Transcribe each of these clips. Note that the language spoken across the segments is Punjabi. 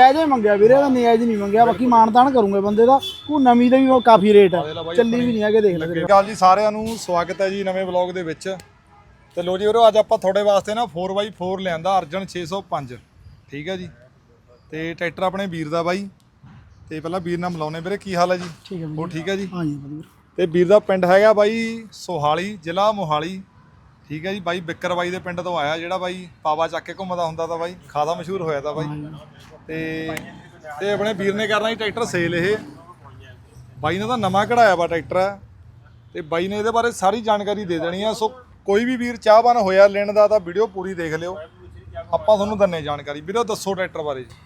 ਜਾਇਜ਼ ਹੀ ਮੰਗਿਆ ਵੀਰੇ ਦਾ ਨਿਆਜ਼ ਨਹੀਂ ਮੰਗਿਆ। ਬਾਕੀ ਮਾਨਤਾਨ ਕਰੂੰਗੇ ਬੰਦੇ ਦਾ। ਉਹ ਨਵੀਂ ਦਾ ਵੀ ਉਹ ਕਾਫੀ ਰੇਟ ਹੈ। ਚੱਲੀ ਵੀ ਨਹੀਂ ਹੈਗੇ ਦੇਖ ਲੈ ਸਤਿ ਸ਼੍ਰੀ ਅਕਾਲ ਜੀ ਸਾਰਿਆਂ ਨੂੰ ਸਵਾਗਤ ਹੈ ਜੀ ਨਵੇਂ ਵਲੌਗ ਦੇ ਵਿੱਚ। ਤੇ ਲੋ ਜੀ ਵੀਰੋ ਅੱਜ ਆਪਾਂ ਤੁਹਾਡੇ ਵਾਸਤੇ ਨਾ 4x4 ਲਿਆਂਦਾ ਅਰਜਨ 605 ਠੀਕ ਹੈ ਜੀ? ਤੇ ਟਰੈਕਟਰ ਆਪਣੇ ਵੀਰ ਦਾ ਬਾਈ। ਤੇ ਪਹਿਲਾਂ ਵੀਰ ਨਾਲ ਮਿਲਾਉਣੇ ਵੀਰੇ ਕੀ ਹਾਲ ਹੈ ਜੀ? ਠੀਕ ਹੈ ਹੋਰ ਠੀਕ ਹੈ ਜੀ? ਹਾਂ ਜੀ ਵਧੀਆ। ਤੇ ਵੀਰ ਦਾ ਪਿੰਡ ਹੈਗਾ ਬਾਈ ਸੋਹਾਲੀ ਜ਼ਿਲ੍ਹਾ ਮੋਹਾਲੀ। ਠੀਕ ਹੈ ਜੀ ਬਾਈ ਬਿੱਕਰ ਬਾਈ ਦੇ ਪਿੰਡ ਤੋਂ ਆਇਆ ਜਿਹੜਾ ਬਾਈ ਪਾਵਾ ਚੱਕ ਕੇ ਘੁੰਮਦਾ ਹੁੰਦਾ ਤਾਂ ਬਾਈ ਖਾਦਾ ਮਸ਼ਹੂਰ ਹੋਇਆ ਤਾਂ ਬਾਈ। ਤੇ ਤੇ ਆਪਣੇ ਵੀਰ ਨੇ ਕਰਨਾ ਜੀ ਟਰੈਕਟਰ ਸੇਲ ਇਹ। ਬਾਈ ਨੇ ਤਾਂ ਨਵਾਂ ਕਢਾਇਆ ਵਾ ਟਰੈਕਟਰ। ਹੈ ਤੇ ਬਾਈ ਨੇ ਇਹਦੇ ਬਾਰੇ ਸਾਰੀ ਜਾਣਕਾਰੀ ਦੇ ਦੇਣੀ ਆ। ਸੋ ਕੋਈ ਵੀ ਵੀਰ ਚਾਹਵਾਨ ਹੋਇਆ ਲੈਣ ਦਾ ਤਾਂ ਵੀਡੀਓ ਪੂਰੀ ਦੇਖ ਲਿਓ। ਆਪਾਂ ਤੁਹਾਨੂੰ ਦੰਨੇ ਜਾਣਕਾਰੀ। ਵੀਰੋ ਦੱਸੋ ਟਰੈਕਟਰ ਬਾਰੇ ਜੀ।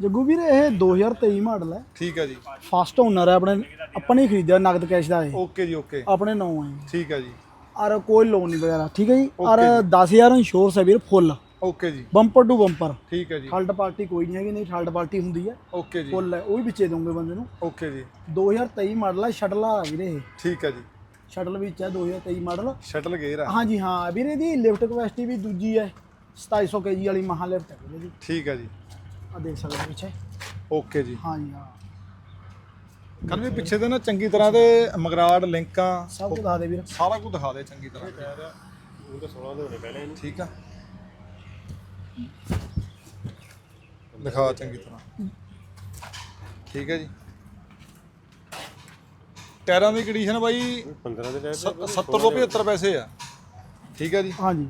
ਜੱਗੂ ਵੀਰ ਇਹ 2023 ਮਾਡਲ ਹੈ। ਠੀਕ ਹੈ ਜੀ। ਫਸਟ ਓਨਰ ਹੈ ਆਪਣੇ ਆਪਾਂ ਨੇ ਖਰੀਦਿਆ ਨਗਦ ਕੈਸ਼ ਦਾ ਇਹ। ਓਕੇ ਜੀ ਓਕੇ। ਆਪਣੇ ਨਾਂ ਹੈ। ਠੀਕ ਹੈ ਜੀ। ਔਰ ਕੋਈ ਲੋਨ ਨਹੀਂ ਵਗੈਰਾ ਠੀਕ ਹੈ ਜੀ? ਔਰ 10000 ਇੰਸ਼ੋਰੈਂਸ ਹੈ ਵੀਰ ਫੁੱਲ ਓਕੇ ਜੀ। ਬੰਪਰ ਟੂ ਬੰਪਰ ਠੀਕ ਹੈ ਜੀ। ਥਰਡ ਪਾਰਟੀ ਕੋਈ ਨਹੀਂ ਹੈਗੀ ਨਹੀਂ ਥਰਡ ਪਾਰਟੀ ਹੁੰਦੀ ਹੈ। ਓਕੇ ਜੀ। ਫੁੱਲ ਹੈ ਉਹ ਵੀ ਵਿੱਚੇ ਦਊਂਗੇ ਬੰਦੇ ਨੂੰ। ਓਕੇ ਜੀ। 2023 ਮਾਡਲ ਹੈ ਸ਼ਟਲ ਆ ਵੀਰੇ ਇਹ। ਠੀਕ ਹੈ ਜੀ। ਸ਼ਟਲ ਵਿੱਚ ਹੈ 2023 ਮਾਡਲ ਸ਼ਟਲ ਗੇਅਰ ਆ। ਹਾਂਜੀ ਹਾਂ ਵੀਰੇ ਦੀ ਲਿਫਟ ਕਪੈਸਿਟੀ ਵੀ ਦੂਜੀ ਹੈ। 2700 ਕੇਜੀ ਵਾਲੀ ਮਹਾ ਲਿਫਟ ਹੈ ਵੀਰੇ ਦੀ ਠੀਕ ਹੈ ਜੀ। ਆ ਦੇਖ ਸਕਦੇ ਹੋ ਪਿੱਛੇ। ਓਕੇ ਜੀ। ਹਾਂਜੀ ਹਾਂ। ਕੱਲ ਵੀ ਪਿੱਛੇ ਤੇ ਨਾ ਚੰਗੀ ਤਰ੍ਹਾਂ ਦੇ ਮਗਰਾੜ ਲਿੰਕਾਂ ਸਭ ਕੁਝ ਦੱਸ ਦੇ ਵੀਰ। ਸਾਰਾ ਕੁਝ ਦਿਖਾ ਦੇ ਚੰਗੀ ਤਰ੍ਹਾਂ। ਉਹ ਤਾਂ 16 ਦੇ ਹੋਣੇ ਪਹਿਲੇ ਠੀਕ ਆ। ਦਿਖਾ ਚੰਗੀ ਤਰ੍ਹਾਂ। ਠੀਕ ਹੈ ਜੀ। ਟਾਇਰਾਂ ਦੀ ਕੰਡੀਸ਼ਨ ਬਾਈ 15 ਦੇ ਟਾਇਰ 70 ਤੋਂ 75 ਪੈਸੇ ਆ। ਠੀਕ ਹੈ ਜੀ। ਹਾਂਜੀ।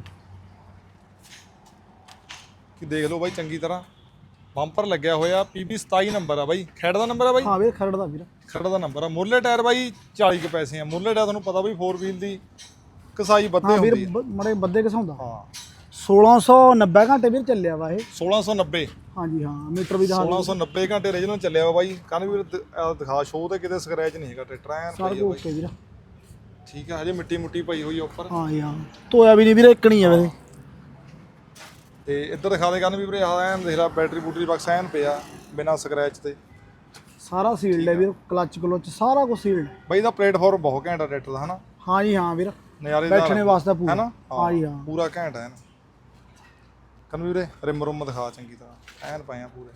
ਕਿ ਦੇਖ ਲਓ ਬਾਈ ਚੰਗੀ ਤਰ੍ਹਾਂ। ਬੰਪਰ ਲੱਗਿਆ ਹੋਇਆ PB 27 ਨੰਬਰ ਆ ਬਾਈ। ਖੈੜ ਦਾ ਨੰਬਰ ਆ ਬਾਈ? ਹਾਂ ਵੀਰ ਖਰੜ ਦਾ ਵੀਰ। ਖੜਾ ਦਾ ਨੰਬਰ ਆ। ਮੁੱਲੇ ਟਾਇਰ ਬਾਈ 40 ਕੁ ਪੈਸੇ ਆ। ਮੁੱਲੇ ਟਾਇਰ ਤੁਹਾਨੂੰ ਪਤਾ ਬਈ 4 ਵੀਲ ਦੀ ਕਸਾਈ ਵੱਧੇ ਹਾਂ ਵੀਰ ਹੁੰਦੀ ਆ। ਮੜੇ ਬੱਦੇ ਕਿਸਾਉਂਦਾ ਹਾਂ। 1690 ਘੰਟੇ ਵੀਰ ਚੱਲਿਆ ਵਾ ਇਹ। 1690 ਹਾਂਜੀ ਹਾਂ ਮੀਟਰ ਵੀ ਦਿਖਾ 1690 ਘੰਟੇ ਰੀਜਨਲ ਚੱਲਿਆ ਵਾ ਬਾਈ। ਕੱਲ ਵੀ ਦ- ਆਹ ਦਿਖਾ ਸ਼ੋਅ ਤੇ ਕਿਤੇ ਸਕ੍ਰੈਚ ਨਹੀਂ ਹੈਗਾ ਟਰੈਕਟਰ ਐਨ ਸਾਰਾ ਪਈ ਆ ਬਾਈ। ਓਕੇ ਵੀਰ। ਠੀਕ ਆ ਹਜੇ ਮਿੱਟੀ ਮੁੱਟੀ ਪਈ ਹੋਈ ਆ ਉੱਪਰ। ਹਾਂ ਜੀ ਹਾਂ। ਧੋਇਆ ਵੀ ਨਹੀਂ ਵੀਰੇ ਇੱਕ ਨਹੀਂ ਹੈ ਵੀਰੇ। ਤੇ ਇੱਧਰ ਦਿਖਾ ਦੇ ਕੰਨ ਵੀਰੇ ਐਨ ਦੇਖ ਲੈ ਬੈਟਰੀ ਬੂਟਰੀ ਬਕਸ ਐਨ ਪਿਆ ਬਿਨਾ ਸਕ੍ਰੈਚ ਤੇ। ਸਾਰਾ ਸੀਲਡ ਹੈ ਵੀਰ ਕਲਚ ਕਲੋਚ ਸਾਰਾ ਕੁਝ ਸੀਲਡ ਬਾਈ ਦਾ ਪਲੇਟਫਾਰਮ ਬਹੁਤ ਘੈਂਟ ਆ ਟਰੈਕਟਰ ਦਾ ਹਨਾ? ਹਾਂ ਜੀ ਹਾਂ ਵੀਰ। ਨਜ਼ਾਰੇ ਦਾ ਬੈਠਣੇ ਵਾਸਤੇ ਪੂਰਾ। ਹੈਨਾ? ਹਾਂ ਜੀ ਹਾਂ। ਪੂਰਾ ਘੈਂਟ ਹੈ ਨਾ ਕੰਨ ਵੀਰੇ ਰਿਮ ਰੁਮ ਦਿਖਾ ਚੰਗੀ ਤਰ੍ਹਾਂ। ਐਨ ਪਏ ਆ ਪੂਰੇ।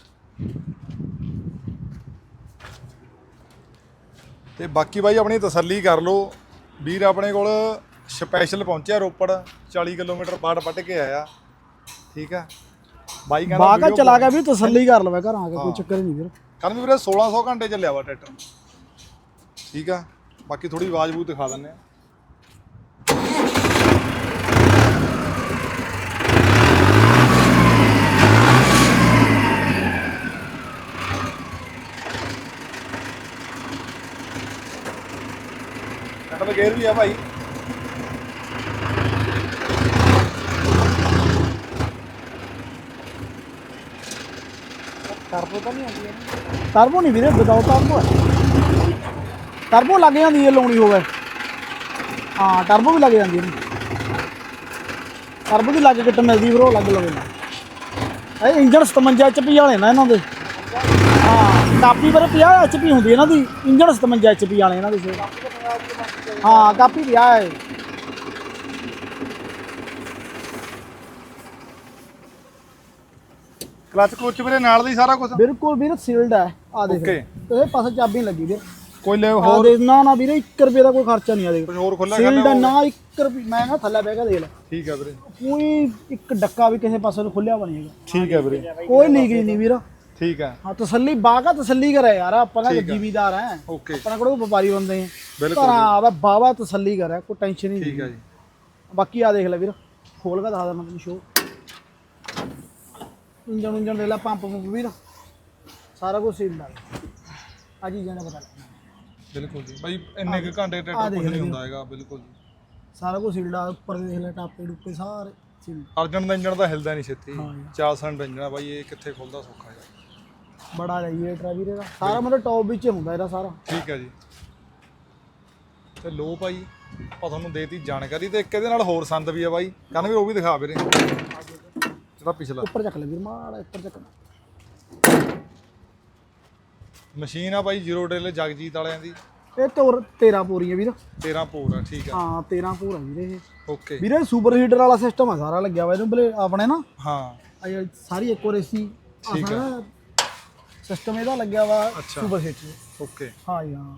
ਤੇ ਬਾਕੀ ਬਾਈ ਆਪਣੀ ਤਸੱਲੀ ਕਰ ਲਓ। ਵੀਰ ਆਪਣੇ ਕੋਲ ਸਪੈਸ਼ਲ ਪਹੁੰਚਿਆ ਰੋਪੜ। 40 ਕਿਲੋਮੀਟਰ ਬਾੜ ਵੱਟ ਕੇ ਆਇਆ। ਠੀਕ ਆ? ਬਾਈ ਕਹਿੰਦਾ ਬਾਗਾ video ਚਲਾ ਕੇ ਵੀ ਤਸੱਲੀ ਕਰ ਲਵੇ ਘਰ ਆ ਕੇ ਕੋਈ ਚੱਕਰ ਨਹੀਂ ਵੀਰ। ਵੀ ਵੀਰੇ 1600 ਘੰਟੇ ਚੱਲਿਆ ਵਾ ਟਰੈਕਟਰ। ਠੀਕ ਆ? ਬਾਕੀ ਥੋੜੀ ਆਵਾਜ਼ ਬੂ ਦਿਖਾ ਦਿੰਨੇ ਆ। ਟਰੈਕਟਰ ਗੇਅਰ ਵੀ ਆ ਭਾਈ। ਟਰਬੋ ਤਾਂ ਨਹੀਂ ਆਉਂਦੀ ਹੈ ਟਰਬੋ ਨਹੀਂ ਵੀਰੇ ਬਤਾਓ ਟਰਬੋ ਹੈ। ਟਰਬੋ ਲੱਗ ਜਾਂਦੀ ਹੈ ਲਾਉਣੀ ਹੋਵੇ। ਹਾਂ ਟਰਬੋ ਵੀ ਲੱਗ ਜਾਂਦੀ ਹੈ। ਟਰਬੋ ਦੀ ਲੱਗ ਕਿੱਟ ਮਿਲਦੀ ਵੀਰੋ ਲੱਗ ਲਵੇ ਇਹ ਇੰਜਨ 57 ਐਚਪੀ ਵਾਲੇ ਨਾ ਇਹਨਾਂ ਦੇ। ਹਾਂ, ਕਾਪੀ ਪਰ 50 ਐਚਪੀ ਹੁੰਦੀ ਇਹਨਾਂ ਦੀ। ਇੰਜਨ 57 ਐਚਪੀ ਵਾਲੇ ਇਹਨਾਂ ਦੇ। ਸਿਰ। ਹਾਂ, ਕਾਪੀ 50 ਹੈ। ਕਲਚ ਕਲੁਚ ਵੀਰੇ ਨਾਲ ਦੀ ਸਾਰਾ ਕੁਝ ਬਿਲਕੁਲ ਵੀਰ ਸੀਲਡ ਹੈ। ਆ ਦੇਖ ਓਕੇ ਇਹ ਪਾਸੇ ਚਾਬੀ ਨੀ ਲੱਗੀ ਵੀਰ। ਕੋਈ ਲੈ ਆ ਹੋਰ? ਨਾ ਨਾ ਵੀਰੇ 1 ਰੁਪਏ ਦਾ ਕੋਈ ਖਰਚਾ ਨਹੀਂ ਆ ਦੇਖ। ਕੁਝ ਹੋਰ ਖੁੱਲਾ ਸੀਲਡ ਨਾ 1 ਰੁਪਏ ਮੈਂ ਨਾ ਥੱਲੇ ਬਹਿ ਕੇ ਦੇਖ ਲੈ। ਠੀਕ ਆ ਵੀਰੇ। ਕੋਈ ਇੱਕ ਡੱਕਾ ਵੀ ਕਿਸੇ ਪਾਸੇ ਨੂੰ ਖੁੱਲਿਆ ਬਣੀ ਹੈਗਾ। ਠੀਕ ਹੈ ਵੀਰੇ। ਕੋਈ ਲੀਕੇਜ ਨਹੀਂ ਵੀਰ। ਠੀਕ ਹੈ। ਹਾਂ ਤਸੱਲੀ ਬਾਗਾ ਤਸੱਲੀ ਕਰੇ ਯਾਰ ਆਪਾਂ ਨਾ ਜ਼ਿਮੀਦਾਰ ਹੈ। ਓਕੇ ਆਪਣਾ ਕੋਲ ਵਪਾਰੀ ਬੰਦੇ ਆ। ਬਿਲਕੁਲ ਘਰਾਂ ਆਦਾ ਬਾਵਾ ਤਸੱਲੀ ਕਰੇ ਕੋਈ ਟੈਨਸ਼ਨ ਹੀ ਠੀਕ ਨਹੀਂ ਹੈ ਜੀ। ਬਾਕੀ ਆ ਦੇਖ ਲੈ ਵੀਰ ਖੋਲ ਕੇ ਦਿਖਾ ਦੇਣਾ ਤੈਨੂੰ ਸ਼ੋ ਇੰਜਨ ਦੇ ਲੈ ਪੰਪ ਪੰਪ ਵੀਰ ਸਾਰਾ ਕੁਝ ਸੀਲ ਲਾ ਆ ਜੀ ਜਾਣਾ ਪਤਾ ਲੱਗਣਾ ਬਿਲਕੁਲ ਜੀ। ਬਾਈ ਇੰਨੇ ਕੁ ਘੰਟੇ ਟਰੈਕਟਰ ਕੁਝ ਨਹੀਂ ਹੁੰਦਾ ਹੈਗਾ ਬਿਲਕੁਲ ਜੀ। ਸਾਰਾ ਕੁਝ ਸੀਲਡ ਉੱਪਰ ਦੇਖ ਲੈ ਟਾਪੇ ਡੁੱਪੇ ਸਾਰੇ ਸੀਲਡ ਅਰਜਨ ਦਾ ਇੰਜਣ ਤਾਂ ਹਿਲਦਾ ਨਹੀਂ ਛੇਤੀ। ਹਾਂ ਜੀ। 4 ਸਿਲੰਡਰ ਇੰਜਣ ਆ ਬਾਈ ਇਹ ਕਿੱਥੇ ਖੁੱਲਦਾ ਸੌਖਾ ਹੈ। ਬੜਾ ਰੇਡੀਏਟਰ ਆ ਵੀਰੇ ਦਾ। ਸਾਰਾ ਮਤਲਬ ਟੌਪ ਵਿੱਚ ਹੀ ਹੁੰਦਾ ਇਹਦਾ ਸਾਰਾ। ਠੀਕ ਹੈ ਜੀ। ਤੇ ਲੋ ਭਾਈ ਆਪਾਂ ਤੁਹਾਨੂੰ ਦੇਤੀ ਜਾਣਕਾਰੀ ਤੇ ਇੱਕ ਇਹਦੇ ਨਾਲ ਹੋਰ ਸੰਦ ਵੀ ਆ ਬਾਈ। ਵੀ ਉਹ ਵੀ ਦਿਖਾ ਵੀਰੇ। ਜਿਹੜਾ ਪਿਛਲਾ। ਉੱਪਰ ਚੱਕ ਲੈ ਵੀਰ ਮਾੜਾ ਉੱਪਰ ਚੱਕ ਮਸ਼ੀਨ ਆ ਬਾਈ ਜ਼ੀਰੋ ਡਿਲ ਜਗਜੀਤ ਵਾਲਿਆਂ ਦੀ। ਇਹ ਤੋਰ 13 ਪੂਰੀ ਹੈ ਵੀਰ। 13 ਪੋਰ ਆ ਠੀਕ ਆ। ਹਾਂ 13 ਪੂਰ ਆ ਵੀਰੇ ਇਹ। ਓਕੇ। ਵੀਰੇ ਸੁਪਰ ਹੀਟਰ ਵਾਲਾ ਸਿਸਟਮ ਆ ਸਾਰਾ ਲੱਗਿਆ ਹੋਇਆ ਇਹਦੇ ਬਲੇ ਆਪਣੇ ਨਾ। ਹਾਂ। ਸਾਰੀ ਇੱਕ ਏਸੀ ਠੀਕ ਆ। ਸਿਸਟਮ ਇਹਦਾ ਲੱਗਿਆ ਵਾ। Super seeder okay. ਹਾਂ ਜੀ ਹਾਂ।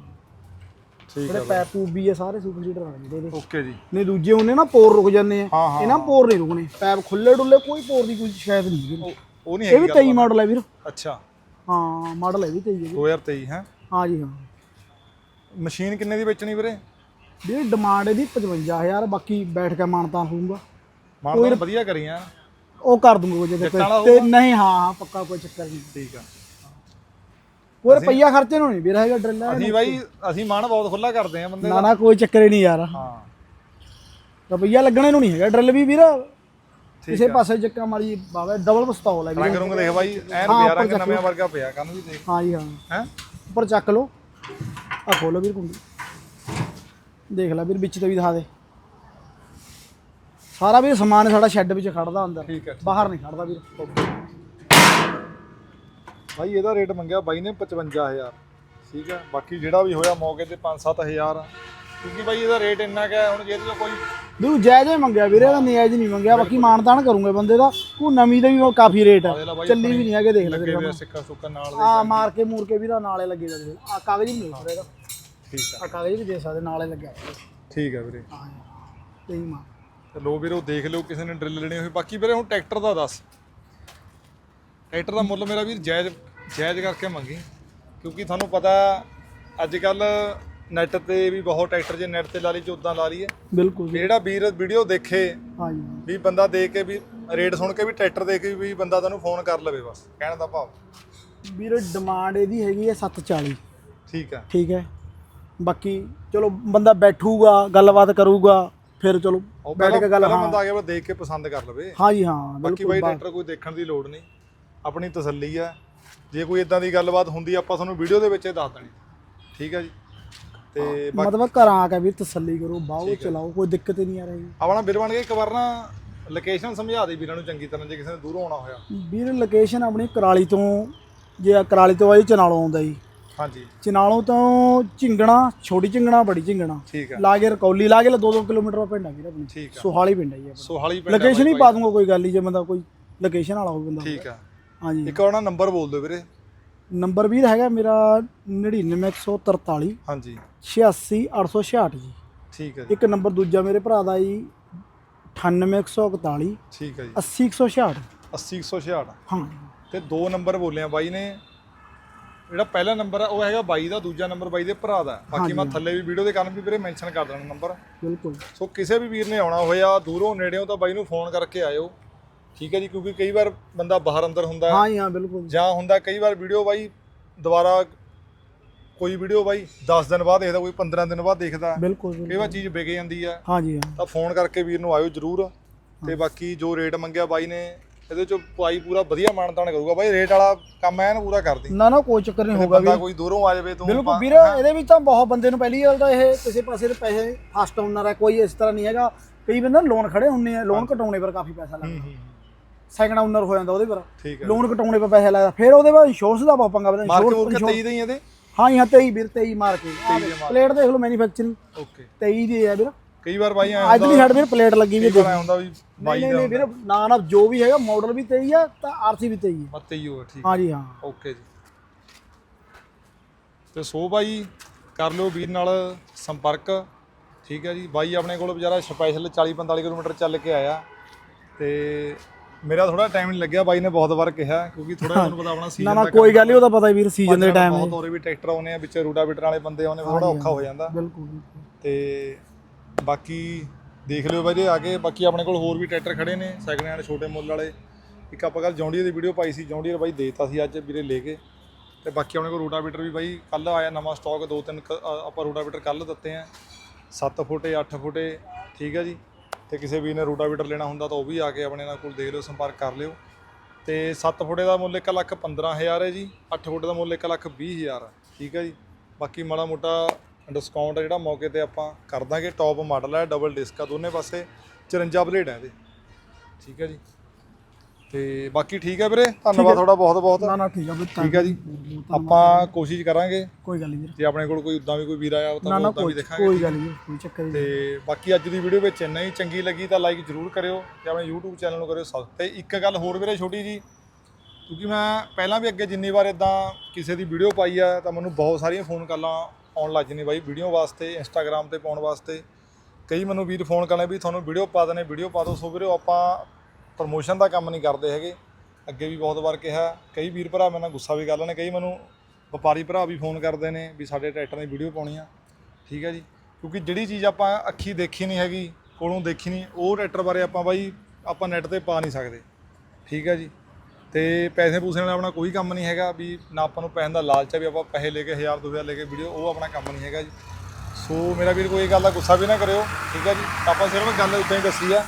ਠੀਕ ਜਿਹੜੇ ਹੈ ਪੈਪ ਪੂਪ ਵੀ ਆ ਸਾਰੇ ਸੁਪਰ ਸੀਟਰ ਆ ਜਿਹੜੇ। ਇਹਦੇ ਓਕੇ ਜੀ। ਨਹੀਂ ਦੂਜੇ ਹੁੰਦੇ ਨਾ ਪੋਰ ਰੁਕ ਜਾਂਦੇ ਆ। ਹਾਂ, ਹਾਂ, ਇਹਨਾਂ ਪੋਰ ਨਹੀਂ ਰੁਕਣੇ। ਪੈਪ ਖੁੱਲੇ ਡੁੱਲੇ ਕੋਈ ਪੋਰ ਦੀ ਕੋਈ ਸ਼ਿਕਾਇਤ ਨਹੀਂ ਉਹ ਉਹ ਨਹੀਂ ਇਹ ਵੀ ਹੈਗੀ 23 ਮਾਡਲ ਹੈ ਵੀਰ। ਅੱਛਾ। ਹਾਂ ਮਾਡਲ ਹੈ ਵੀ 23 ਹੈ 2023 ਹੈ? ਹਾਂ ਜੀ ਹਾਂ। ਮਸ਼ੀਨ ਕਿੰਨੇ ਦੀ ਵੇਚਣੀ ਵੀਰੇ? ਵੀਰ ਡਿਮਾਂਡ ਇਹਦੀ 55000 ਬਾਕੀ ਬੈਠ ਕੇ ਮਾਨਤਾ ਹੋਊਗਾ। ਮਾਨ ਵਧੀਆ ਕਰੀਆਂ ਉਹ ਕਰ ਦੂੰਗਾ ਜੇ ਜੱਟਾਂ ਵਾਲਾ ਤੇ ਨਹੀਂ ਹਾਂ ਹਾਂ ਪੱਕਾ ਕੋਈ ਚੱਕਰ ਨਹੀਂ। ਠੀਕ ਆ। ਕੋਈ ਰੁਪਈਆ ਖਰਚੇ ਨੂੰ ਨਹੀਂ ਵੀਰ ਹੈਗਾ ਡਰਿਲ ਅਸੀਂ ਬਾਈ ਅਸੀਂ ਮਾਨ ਬਹੁਤ ਖੁੱਲਾ ਕਰਦੇ ਆ ਬੰਦੇ ਨਾ ਦਾ। ਨਾ ਕੋਈ ਚੱਕਰ ਹੀ ਨਹੀਂ ਯਾਰ। ਹਾਂ। ਰੁਪਈਆ ਲੱਗਣੇ ਨੂੰ ਨਹੀਂ ਹੈਗਾ ਡਰਿਲ ਵੀ ਵੀਰ। ਕਿਸੇ ਪਾਸੇ ਚੱਕਾ ਮਾਰੀ ਬਾਵੇ ਡਬਲ ਪਿਸਤੌਲ ਹੈ ਟਰਾਈ ਵੀਰ ਕਰੂੰਗਾ ਦੇਖ ਬਾਈ ਐਨ ਹਾਂ, ਪਿਆ ਰੰਗ ਉੱਪਰ ਨਵੇਂ ਵਰਗਾ ਪਿਆ ਕੰਨ ਵੀ ਦੇਖ। ਹਾਂ ਜੀ ਹਾਂ। ਹੈ? ਉੱਪਰ ਚੱਕ ਲਓ। ਆ ਖੋਲੋ ਵੀਰ ਕੁੰਡੀ। ਦੇਖ ਲੈ ਵੀਰ ਵਿੱਚ ਤੇ ਵੀ ਦਿਖਾ ਦੇ। ਸਾਰਾ ਵੀਰ ਸਮਾਨ ਸਾਡਾ ਸ਼ੈੱਡ ਵਿੱਚ ਖੜਦਾ ਅੰਦਰ। ਠੀਕ ਹੈ ਬਾਹਰ ਨਹੀਂ ਖੜਦਾ ਵੀਰ। ਬਾਈ ਇਹਦਾ ਰੇਟ ਮੰਗਿਆ ਬਾਈ ਨੇ 55000 ਠੀਕ ਹੈ ਬਾਕੀ ਜਿਹੜਾ ਵੀ ਹੋਇਆ ਮੌਕੇ ਤੇ 5-7000 ਕਿਉਂਕਿ ਬਾਈ ਇਹਦਾ ਰੇਟ ਇੰਨਾ ਕਿ ਹੁਣ ਜੇ ਇਹਦੇ ਕੋਈ ਵੀਰ ਜਾਇਜ਼ ਹੀ ਮੰਗਿਆ ਵੀਰੇ ਇਹਦਾ ਨਿਆਜ਼ ਨਹੀਂ ਮੰਗਿਆ। ਬਾਕੀ ਮਾਨਤਾਨ ਕਰੂੰਗੇ ਬੰਦੇ ਦਾ। ਉਹ ਨਵੀਂ ਦਾ ਵੀ ਕਾਫੀ ਰੇਟ ਆ। ਚੱਲੀ ਵੀ ਨਹੀਂ ਹੈਗੇ ਦੇਖ ਲੈ ਲੱਗੇ ਵੀਰੇ ਹੋਏ ਸਿੱਕਾ ਸੁੱਕਾ ਨਾਲ ਦੇ ਆ ਮਾਰ ਕੇ ਮੂਰ ਕੇ ਵੀਰਾ ਨਾਲੇ ਲੱਗੇ ਜਾਂਦੇ ਆ ਕਾਗਜ਼ ਵੀ ਮਿਲ ਸਕਦਾ ਠੀਕ ਆ। ਆ ਕਾਗਜ਼ ਵੀ ਦੇ ਸਕਦੇ ਨਾਲੇ ਲੱਗਿਆ ਠੀਕ ਹੈ ਵੀਰੇ। ਹਾਂ ਤੇ ਹੀ। ਮਾਰ। ਲੋ ਵੀਰੇ ਉਹ ਦੇਖ ਲਿਓ ਕਿਸੇ ਨੇ ਡਰਿਲ ਲੈਣੀ ਹੋਈ। ਬਾਕੀ ਵੀਰੇ ਹੁਣ ਟਰੈਕਟਰ ਦਾ ਦੱਸ। ਟਰੈਕਟਰ ਦਾ ਮੁੱਲ ਮੇਰਾ ਵੀਰ ਜਾਇਜ਼ ਜਾਇਜ਼ ਕਰਕੇ ਮੰਗੀ। ਕਿਉਂਕਿ ਤੁਹਾਨੂੰ ਪਤਾ ਅੱਜ ਕੱਲ ਨੈਟ ਤੇ ਵੀ ਬਹੁਤ ਟਰੈਕਟਰ ਜੇ ਨੈਟ ਤੇ ਲਾ ਲਈ ਚ ਉਦਾਂ ਲਾ ਲਈਏ। ਬਿਲਕੁਲ ਜਿਹੜਾ ਵੀਰ ਵੀਡੀਓ ਦੇਖੇ ਹਾਂ ਜੀ ਵੀ ਬੰਦਾ ਦੇਖ ਕੇ ਵੀ ਰੇਟ ਸੁਣ ਕੇ ਵੀ ਟਰੈਕਟਰ ਦੇਖ ਕੇ ਵੀ ਬੰਦਾ ਤੁਹਾਨੂੰ ਫੋਨ ਕਰ ਲਵੇ ਬਸ ਕਹਿਣ ਦਾ ਭਾਵ। ਵੀਰ ਡਿਮਾਂਡ ਇਹਦੀ ਹੈਗੀ ਹੈ 740 ਠੀਕ ਆ ਠੀਕ ਹੈ। ਬਾਕੀ ਚਲੋ ਬੰਦਾ ਬੈਠੂਗਾ ਗੱਲਬਾਤ ਕਰੂਗਾ ਫਿਰ ਚਲੋ ਉਹ ਬੈਠ ਪਹਿਲਾਂ ਕੇ ਗੱਲ ਪਹਿਲਾਂ ਹਾਂ। ਬੰਦਾ ਆ ਬਸ ਦੇਖ ਕੇ ਪਸੰਦ ਕਰ ਲਵੇ। ਹਾਂ ਜੀ ਹਾਂ ਬਾਕੀ ਬਿਲਕੁਲ ਬਾਈ ਟਰੈਕਟਰ ਕੋਈ ਦੇਖਣ ਦੀ ਲੋੜ ਨਹੀਂ। ਆਪਣੀ ਤਸੱਲੀ ਆ। ਜੇ ਕੋਈ ਇਦਾਂ ਦੀ ਗੱਲਬਾਤ ਹੁੰਦੀ ਆਪਾਂ ਤੁਹਾਨੂੰ ਵੀਡੀਓ ਦੇ ਵਿੱਚ ਹੀ ਦੱਸ ਦੇਣੀ। ਠੀਕ ਹੈ ਜੀ? ਤੇ ਬਾਕੀ ਮਤਲਬ ਘਰਾਂ ਆ ਕੇ ਵੀ ਤਸੱਲੀ ਕਰੋ ਬਾਹੋ ਚਲਾਓ ਕੋਈ ਦਿੱਕਤ ਹੀ ਨਹੀਂ ਆ ਰਹੀ। ਆਪਣਾ ਵੀਰ ਬਣ ਕੇ ਇੱਕ ਵਾਰ ਨਾ ਲੋਕੇਸ਼ਨ ਸਮਝਾ ਦੇ ਵੀਰਾਂ ਨੂੰ ਚੰਗੀ ਤਰ੍ਹਾਂ ਜੇ ਕਿਸੇ ਨੇ ਦੂਰੋਂ ਆਉਣਾ ਹੋਇਆ। ਵੀਰ ਲੋਕੇਸ਼ਨ ਆਪਣੀ ਕਰਾਲੀ ਤੋਂ ਜੇ ਆ ਕਰਾਲੀ ਤੋਂ ਆਈ ਚਨਾਲੋਂ ਆਉਂਦਾ ਜੀ। ਹਾਂਜੀ। ਚਨਾਲੋਂ ਤੋਂ ਝਿੰਗਣਾ ਛੋਟੀ ਝਿੰਗਣਾ ਬੜੀ ਝਿੰਗਣਾ। ਠੀਕ ਆ। ਲਾਗੇ ਰਕੌਲੀ ਲਾਗੇ 2-2 ਕਿਲੋਮੀਟਰ ਦਾ ਪਿੰਡ ਆ ਵੀਰ ਆਪਣੀ। ਠੀਕ ਆ। ਸੁਹਾਲੀ ਪਿੰਡ ਆ ਜੀ ਸੋਹਾਲੀ ਪਿੰਡ ਆ ਲੋਕੇਸ਼ਨ ਹੀ ਪਾ ਦੂੰਗਾ ਕੋਈ ਗੱਲ ਨਹੀਂ ਜੇ ਬੰਦਾ ਕੋਈ ਲੋਕੇਸ਼ਨ ਵਾਲਾ ਹੋਵੇ ਬੰਦਾ। ਠੀਕ ਆ। ਹਾਂਜੀ। ਇੱਕ ਵਾਰ ਨਾ ਨੰਬਰ ਬੋਲ ਦਿਓ ਵੀਰੇ। ਨੰਬਰ ਵੀਰ ਹੈਗਾ ਮੇਰਾ 99143 ਹਾਂਜੀ। 86866 ਜੀ। ਠੀਕ ਹੈ ਜੀ। ਇੱਕ ਨੰਬਰ ਦੂਜਾ ਮੇਰੇ ਭਰਾ ਦਾ ਜੀ 98141 ਠੀਕ ਹੈ ਜੀ। 80166 80166 ਹਾਂ। ਤੇ ਦੋ ਨੰਬਰ ਬੋਲਿਆ ਬਾਈ ਨੇ। ਜਿਹੜਾ ਪਹਿਲਾ ਨੰਬਰ ਆ ਉਹ ਹੈਗਾ ਬਾਈ ਦਾ ਦੂਜਾ ਨੰਬਰ ਬਾਈ ਦੇ ਭਰਾ ਦਾ। ਬਾਕੀ ਮੈਂ ਥੱਲੇ ਵੀ ਵੀਡੀਓ ਦੇ ਕਾਰਨ ਵੀ ਵੀਰੇ ਮੈਂਸ਼ਨ ਕਰ ਦੇਣਾ ਨੰਬਰ। ਬਿਲਕੁਲ। ਸੋ ਕਿਸੇ ਵੀ ਵੀਰ ਨੇ ਆਉਣਾ ਹੋਇਆ ਦੂਰੋਂ ਨੇੜਿਓਂ ਤਾਂ ਬਾਈ ਨੂੰ ਫੋਨ ਕਰਕੇ ਆਇਓ। ਠੀਕ ਹੈ ਜੀ ਕਿਉਂਕਿ ਕਈ ਵਾਰ ਬੰਦਾ ਬਾਹਰ ਅੰਦਰ ਹੁੰਦਾ ਹੈ, ਹਾਂ ਜੀ ਹਾਂ ਬਿਲਕੁਲ ਜਾਂ। ਹੁੰਦਾ ਕਈ ਵਾਰ ਵੀਡੀਓ ਬਾਈ ਦੁਬਾਰਾ ਕੋਈ ਵੀਡੀਓ ਬਾਈ 10 ਦਿਨ ਬਾਅਦ ਦੇਖਦਾ ਕੋਈ 15 ਦਿਨ ਬਾਅਦ ਦੇਖਦਾ। ਬਿਲਕੁਲ ਕਈ ਬਿਲਕੁਲ। ਵਾਰ ਚੀਜ਼ ਵਿਕ ਜਾਂਦੀ ਆ। ਹਾਂ ਜੀ ਹਾਂ। ਤਾਂ ਫੋਨ ਕਰਕੇ ਵੀਰ ਨੂੰ ਆਇਓ ਜਰੂਰ ਤੇ ਬਾਕੀ ਜੋ ਰੇਟ ਮੰਗਿਆ ਬਾਈ ਨੇ ਇਹਦੇ ਚੋਂ ਪਾਈ ਪੂਰਾ ਵਧੀਆ ਮਾਨਤਾਨ ਕਰੂਗਾ। ਬਾਈ ਰੇਟ ਵਾਲਾ ਕੰਮ ਐਨ ਪੂਰਾ ਕਰਦੀ ਨਾ ਨਾ ਕੋਈ ਚੱਕਰ ਨਹੀਂ ਹੋਗਾ ਬੰਦਾ ਵੀ ਕੋਈ ਦੂਰੋਂ ਆ ਜਾਵੇ ਤੂੰ ਬਿਲਕੁਲ ਵੀਰ ਇਹਦੇ ਵਿੱਚ ਤਾਂ ਬਹੁਤ ਬੰਦੇ ਨੂੰ ਪਹਿਲੀ ਗੱਲ ਤਾਂ ਇਹ ਕਿਸੇ ਪਾਸੇ ਦੇ ਪੈਸੇ ਫਸਟ ਓਨਰ ਹੈ ਕੋਈ ਇਸ ਤਰ੍ਹਾਂ ਨਹੀਂ ਹੈਗਾ। ਕਈ ਬੰਦੇ ਲੋਨ ਖੜੇ ਹੁੰਦੇ ਆ ਲੋਨ ਘਟਾਉਣੇ ਪਰ ਕਾਫੀ ਪੈਸਾ ਲੱਗਦਾ। ਸੈਕੰਡ ਓਨਰ ਹੋ ਜਾਂਦਾ ਉਹਦੇ ਪਰ। ਲੋਨ ਘਟਾਉਣੇ ਪਰ ਪੈਸਾ ਲੱਗਦਾ। ਫਿਰ ਉਹਦੇ ਬਾਅਦ ਇੰਸ਼ੋਰੈਂਸ ਦਾ ਬਹੁਤ ਪੰਗਾ ਪੈਂਦਾ ਮਾਰਕ insurance- ਮੁਰਕ 23 ਦੇ ਹੀ ਇਹਦੇ? ਹਾਂ ਹਾਂ 23 ਵੀਰ 23 ਮਾਰ ਕੇ। ਪਲੇਟ ਦੇਖ ਲਓ ਮੈਨੂਫੈਕਚਰਿੰਗ ਓਕੇ। 23 ਦੀ ਹੈ ਵੀਰ। ਕਈ ਵਾਰ ਬਾਈ ਐ ਅੱਜ ਦੀ ਸਾਡੇ ਵੀਰ ਪਲੇਟ ਲੱਗੀ ਵੀ ਐਂ ਹੁੰਦਾ ਵੀ ਬਾਈ ਨਹੀਂ ਦਾ ਨਹੀਂ ਵੀਰ ਨਾ ਨਾ ਜੋ ਵੀ ਹੈਗਾ ਮਾਡਲ ਵੀ 23 ਆ ਤਾਂ ਆਰਸੀ ਵੀ 23 ਹੈ ਮੱਤੇ ਹੀ ਹੋ ਠੀਕ। ਹਾਂ ਜੀ ਹਾਂ। ਓਕੇ ਜੀ। ਤੇ ਸੋ ਬਾਈ ਕਰ ਲਿਓ ਵੀਰ ਨਾਲ ਸੰਪਰਕ। ਠੀਕ ਹੈ ਜੀ। ਬਾਈ ਆਪਣੇ ਕੋਲ ਵਿਚਾਰਾ ਸਪੈਸ਼ਲ 40 45 ਕਿਲੋਮੀਟਰ ਚੱਲ ਕੇ ਆਇਆ। ਤੇ ਮੇਰਾ ਥੋੜਾ ਟਾਈਮ ਨਹੀਂ ਲੱਗਿਆ ਬਾਈ ਨੇ ਬਹੁਤ ਵਾਰ ਕਿਹਾ ਕਿਉਂਕਿ ਥੋੜਾ ਤੁਹਾਨੂੰ ਪਤਾ ਆਪਣਾ ਨਾ ਸੀਜ਼ਨ ਨਾ ਕੋਈ ਗੱਲ ਨਹੀਂ ਉਹਦਾ ਪਤਾ ਵੀਰ ਸੀਜ਼ਨ ਦੇ ਟਾਈਮ ਬਹੁਤ ਹੋਰੇ ਵੀ ਟਰੈਕਟਰ ਆਉਨੇ ਆ ਵਿੱਚ ਰੂਟਾਵੀਟਰ ਵਾਲੇ ਬੰਦੇ ਆਉਨੇ ਥੋੜਾ ਔਖਾ ਹੋ ਜਾਂਦਾ। ਬਿਲਕੁਲ। ਤੇ ਬਾਕੀ ਦੇਖ ਲਿਓ ਬਾਈ ਜੀ ਆ ਕੇ ਬਾਕੀ ਆਪਣੇ ਕੋਲ ਹੋਰ ਵੀ ਟਰੈਕਟਰ ਖੜੇ ਨੇ ਸੈਕਿੰਡ ਹੈਂਡ ਛੋਟੇ ਮੁੱਲ ਵਾਲੇ। ਇੱਕ ਆਪਾਂ ਕੱਲ ਜੌਂਡੀਅਰ ਦੀ ਵੀਡੀਓ ਪਾਈ ਸੀ ਜੌਂਡੀਅਰ ਬਾਈ ਦੇਤਾ ਸੀ ਅੱਜ ਵੀਰੇ ਲੈ ਕੇ। ਤੇ ਬਾਕੀ ਆਪਣੇ ਕੋਲ ਰੋਟਾਵੀਟਰ ਵੀ ਬਾਈ ਕੱਲ ਆਇਆ ਨਵਾਂ ਸਟਾਕ ਦੋ ਤਿੰਨ ਆਪਾਂ ਰੋਟਾਵੀਟਰ ਕੱਲ ਦਿੱਤੇ ਆ। 7 ਫੁੱਟੇ 8 ਫੁੱਟੇ ਠੀਕ ਹੈ ਜੀ। ਤੇ ਕਿਸੇ ਵੀ ਨੇ ਰੋਟਾਵੀਟਰ ਲੈਣਾ ਹੁੰਦਾ ਤਾਂ ਉਹ ਵੀ ਆ ਕੇ ਆਪਣੇ ਨਾਲ ਕੋਲ ਦੇਖ ਲਿਓ, ਸੰਪਰਕ ਕਰ ਲਿਓ। ਤੇ 7 ਫੁੱਟੇ ਦਾ ਮੁੱਲ 1 ਲੱਖ 15000 ਹੈ ਜੀ 8 ਫੁੱਟ ਦਾ ਮੁੱਲ 1 ਲੱਖ 20000 ਹੈ ਠੀਕ ਹੈ ਜੀ। ਬਾਕੀ ਮਾੜਾ ਮੋਟਾ ਡਿਸਕਾਊਂਟ ਜਿਹੜਾ ਮੌਕੇ ਤੇ ਆਪਾਂ ਕਰ ਦਾਂਗੇ। ਟੌਪ ਮਾਡਲ ਹੈ ਡਬਲ ਡਿਸਕ ਆ ਦੋਨੇ ਪਾਸੇ 54 ਬਲੇਡ ਹੈ ਇਹਦੇ, ਠੀਕ ਹੈ ਜੀ। ਤੇ ਬਾਕੀ ਠੀਕ ਹੈ ਵੀਰੇ? ਧੰਨਵਾਦ ਤੁਹਾਡਾ ਬਹੁਤ ਬਹੁਤ। ਨਾ ਨਾ ਠੀਕ ਆ ਵੀਰ ਠੀਕ ਹੈ ਜੀ। ਆਪਾਂ ਕੋਸ਼ਿਸ਼ ਕਰਾਂਗੇ। ਕੋਈ ਗੱਲ ਨਹੀਂ ਵੀਰ। ਜੇ ਆਪਣੇ ਕੋਲ ਕੋਈ ਉਦਾਂ ਵੀ ਕੋਈ ਵੀਰ ਆਇਆ ਤਾਂ ਨਾ ਨਾ ਉਦਾਂ ਵੀ ਕੋਈ ਦੇਖਾਂਗੇ। ਕੋਈ ਗੱਲ ਨਹੀਂ ਕੋਈ ਚੱਕਰ ਨਹੀਂ। ਤੇ ਬਾਕੀ ਅੱਜ ਦੀ ਵੀਡੀਓ ਵਿੱਚ ਇੰਨਾ ਹੀ। ਚੰਗੀ ਲੱਗੀ ਤਾਂ ਲਾਈਕ ਜ਼ਰੂਰ ਕਰਿਓ ਤੇ ਆਪਣੇ YouTube ਚੈਨਲ ਨੂੰ ਕਰਿਓ ਸਬਸਕ੍ਰਾਈਬ। ਤੇ ਇੱਕ ਗੱਲ ਹੋਰ ਵੀਰੇ ਛੋਟੀ ਜੀ ਕਿਉਂਕਿ ਮੈਂ ਪਹਿਲਾਂ ਵੀ ਅੱਗੇ ਜਿੰਨੀ ਵਾਰ ਇਦਾਂ ਕਿਸੇ ਦੀ ਵੀਡੀਓ ਪਾਈ ਆ ਤਾਂ ਮੈਨੂੰ ਬਹੁਤ ਸਾਰੀਆਂ ਫੋਨ ਕਾਲਾਂ ਆਉਣ ਲੱਗ ਜਾਂਦੀਆਂ ਬਾਈ ਵੀਡੀਓ ਵਾਸਤੇ ਇੰਸਟਾਗ੍ਰam ਤੇ ਪਾਉਣ ਵਾਸਤੇ। ਕਈ ਮੈਨੂੰ ਵੀਰ ਫੋਨ ਕਰਦੇ ਵੀ ਤੁਹਾਨੂੰ ਵੀਡੀਓ ਪਾ ਦਨੇ ਵੀਡੀਓ ਪਾ ਦਿਓ। ਸੋ ਵੀਰੇ ਆਪਾਂ ਪ੍ਰਮੋਸ਼ਨ ਦਾ ਕੰਮ ਨਹੀਂ ਕਰਦੇ ਹੈਗੇ। ਅੱਗੇ ਵੀ ਬਹੁਤ ਵਾਰ ਕਿਹਾ, ਕਈ ਵੀਰ ਭਰਾ ਮੇਰੇ ਨਾਲ ਗੁੱਸਾ ਵੀ ਕਰ ਲੈਣੇ ਕਈ ਮੈਨੂੰ ਵਪਾਰੀ ਭਰਾ ਵੀ ਫੋਨ ਕਰਦੇ ਨੇ ਵੀ ਸਾਡੇ ਟਰੈਕਟਰ ਦੀ ਵੀਡੀਓ ਪਾਉਣੀ ਆ ਠੀਕ ਹੈ ਜੀ। ਕਿਉਂਕਿ ਜਿਹੜੀ ਚੀਜ਼ ਆਪਾਂ ਅੱਖੀ ਦੇਖੀ ਨਹੀਂ ਹੈਗੀ, ਕੋਲੋਂ ਦੇਖੀ ਨਹੀਂ, ਉਹ ਟਰੈਕਟਰ ਬਾਰੇ ਆਪਾਂ ਬਾਈ ਆਪਾਂ ਨੈੱਟ ਤੇ ਪਾ ਨਹੀਂ ਸਕਦੇ। ਠੀਕ ਹੈ ਜੀ। ਤੇ ਪੈਸੇ ਪੂਸੇ ਨਾਲ ਆਪਣਾ ਕੋਈ ਕੰਮ ਨਹੀਂ ਹੈਗਾ ਵੀ ਨਾ ਆਪਾਂ ਨੂੰ ਪੈਸੇ ਦਾ ਲਾਲਚ ਹੈ ਵੀ ਆਪਾਂ ਪੈਸੇ ਲੈ ਕੇ 1000 2000 ਲੈ ਕੇ ਵੀਡੀਓ, ਉਹ ਆਪਣਾ ਕੰਮ ਨਹੀਂ ਹੈਗਾ ਜੀ। ਸੋ ਮੇਰਾ ਵੀਰ ਕੋਈ ਇਹ ਗੱਲ ਦਾ ਗੁੱਸਾ ਵੀ ਨਾ ਕਰਿਓ। ਠੀਕ ਹੈ ਜੀ। ਆਪਾਂ ਸਿਰਫ ਗੱਲ ਉਦਾਂ ਹੀ ਦੱਸੀ ਆ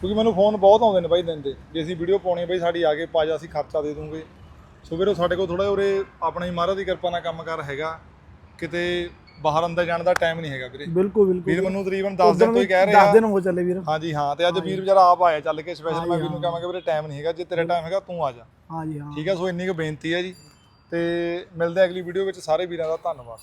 ਕਿਉਂਕਿ ਮੈਨੂੰ ਫੋਨ ਬਹੁਤ ਆਉਂਦੇ ਨੇ ਬਾਈ ਦਿਨ ਦੇ। ਵੀ ਅਸੀਂ ਵੀਡੀਓ ਪਾਉਣੀ ਹੈ ਬਾਈ ਸਾਡੀ ਆ ਕੇ ਪਾ ਜਾ ਅਸੀਂ ਖਰਚਾ ਦੇ ਦੂੰਗੇ। ਸੋ ਵੀਰੋ ਸਾਡੇ ਕੋਲ ਥੋੜਾ ਉਰੇ ਆਪਣੇ ਮਹਾਰਾਜ ਦੀ ਕਿਰਪਾ ਨਾਲ ਕੰਮ ਕਰ ਹੈਗਾ। ਕਿਤੇ ਬਾਹਰ ਅੰਦਰ ਜਾਣ ਦਾ ਟਾਈਮ ਨਹੀਂ ਹੈਗਾ ਵੀਰੇ। ਬਿਲਕੁਲ ਬਿਲਕੁਲ। ਵੀਰ ਮੈਨੂੰ ਤਕਰੀਬਨ 10 ਦਿਨ ਤੋਂ ਹੀ ਕਹਿ ਰਿਹਾ। 10 ਦਿਨ ਹੋ ਚੱਲੇ ਵੀਰ। ਹਾਂਜੀ ਹਾਂ ਤੇ ਅੱਜ ਵੀਰ ਵਿਚਾਰਾ ਆਪ ਆਇਆ ਚੱਲ ਕੇ ਸਪੈਸ਼ਲ ਮੈਂ ਵੀਰ ਨੂੰ ਕਹਾਂਗਾ ਵੀਰੇ ਟਾਈਮ ਨਹੀਂ ਹੈਗਾ। ਜੇ ਤੇਰਾ ਟਾਈਮ ਹੈਗਾ ਤੂੰ ਆ ਜਾ। ਹਾਂ ਜੀ ਹਾਂ। ਠੀਕ ਹੈ ਸੋ ਇੰਨੀ ਕੁ ਬੇਨਤੀ ਹੈ ਜੀ। ਤੇ ਮਿਲਦੇ ਹਾਂ ਅਗਲੀ ਵੀਡੀਓ ਵਿੱਚ। ਸਾਰੇ ਵੀਰਾਂ ਦਾ ਧੰਨਵਾਦ।